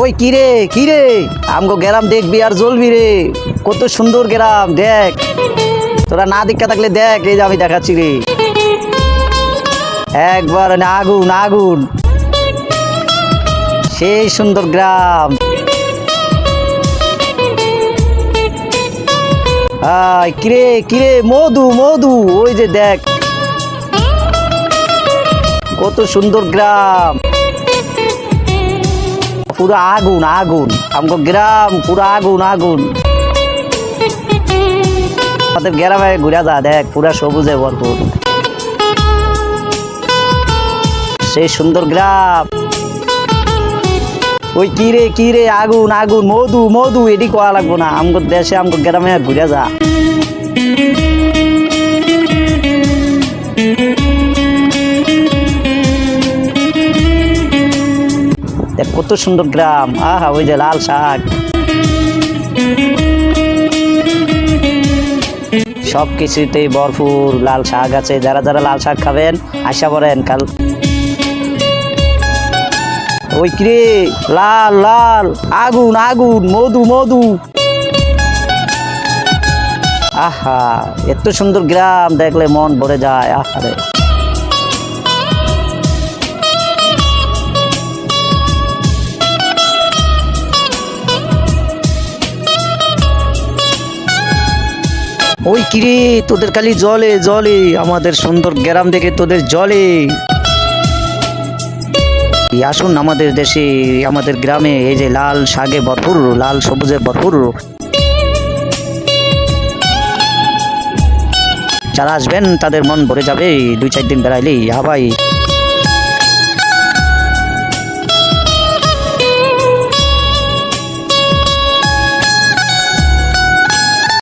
ওই কিরে কিরে আমগো গ্রাম দেখবি আর জ্বলবি রে। কত সুন্দর গ্রাম, দেখ। তোরা না দেখা থাকলে দেখ, এই যে আমি দেখাচ্ছি রে। একবার আগুন আগুন। সেই সুন্দর গ্রাম। কিরে কিরে মধু মধু, ওই যে দেখ। কত সুন্দর গ্রাম। পুরো আগুন আগুন। আমগো গ্রাম পুরো আগুন আগুন। আমাদের গ্রামে ঘুরা যা দেখ, পুরা সবুজে ভরপুর। সেই সুন্দর গ্রাম। ওই কিরে কিরে, আগুন আগুন, মধু মধু এটি করা লাগবো না। আমগো দেশে, আমগো গ্রামে ঘুরে যা দেখ, কত সুন্দর গ্রাম। আহা, ওই যে লাল শাক। সব কিছুতেই ভরপুর লাল শাক আছে। যারা যারা লাল শাক খাবেন, আশা করেন কাল ওই কিরে, লাল লাল, আগুন আগুন, মধু মধু। আহা, এত সুন্দর গ্রাম দেখলে মন ভরে যায় আহারে ওই কিরে, তোদের খালি জলে জলে, আমাদের সুন্দর গ্রাম দেখে তোদের জলে। আসুন আমাদের দেশে, আমাদের গ্রামে, এই যে লাল শাকে ভরপুর, লাল সবুজে ভরপুর। যারা আসবেন, তাদের মন ভরে যাবে, দুই চার দিন বেড়াইলেই হা ভাই।